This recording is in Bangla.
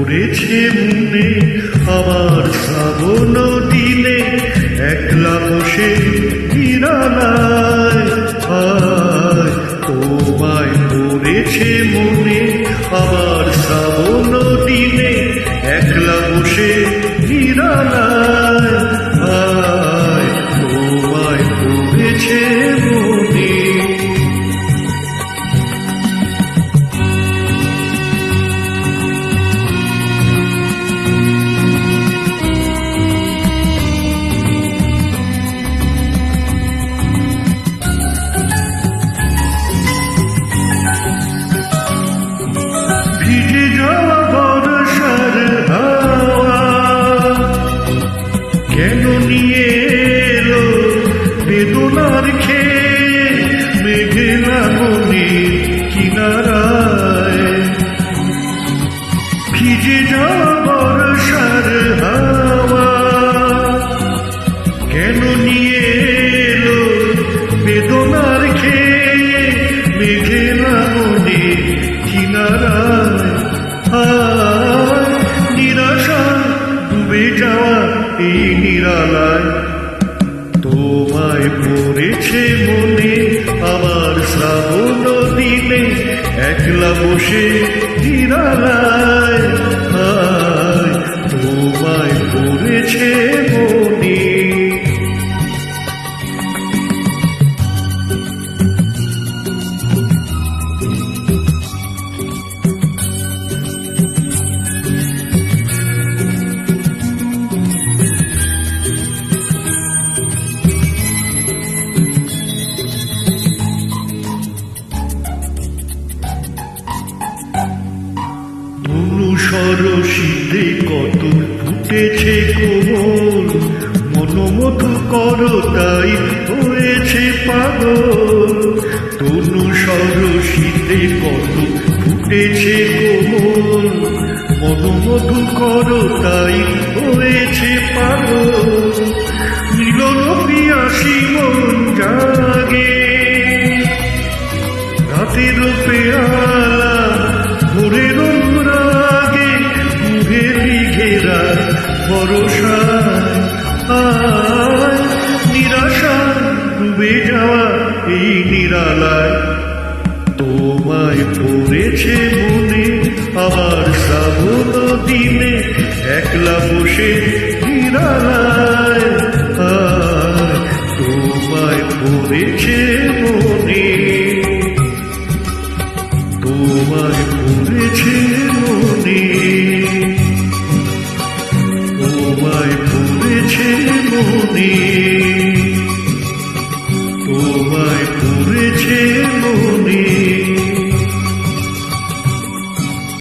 পড়েছে মনে আমার শ্রাবণ দিনে একলা বসে নিরালায় তোমায় পড়েছে মনে। বেদনার খেয়ে মেঘেলা মনে কিনারায়। ভিজে যাওয়া বর্ষার হাওয়া, কেন নিয়ে এলো বেদনার খেয়ে মেঘেলা মনে কিনারায়? নিরাশা ডুবে যাওয়া এই নিরালায়। তোমায় পড়েছে মনে আমার শ্রাবণ দিনে একলা বসে নিরালায়। শীতে কত ফুটেছে কোমল মনোমধু কর তাই হয়েছে পাগল। তনুসর শীতে কত ফুটেছে কোমল মনোমধু কর তাই হয়েছে পাগল। মিলন পিয়াসী মন জাগে এই নিরালায় তোমায় পড়েছে মনে, আবার শ্রাবণ দিনে একলা বসে নিরালায়। তোমায় পড়েছে মনে, তোমায় পড়েছে মনে, তোমায় পড়েছে মনে। তোমায় পড়েছে মনে।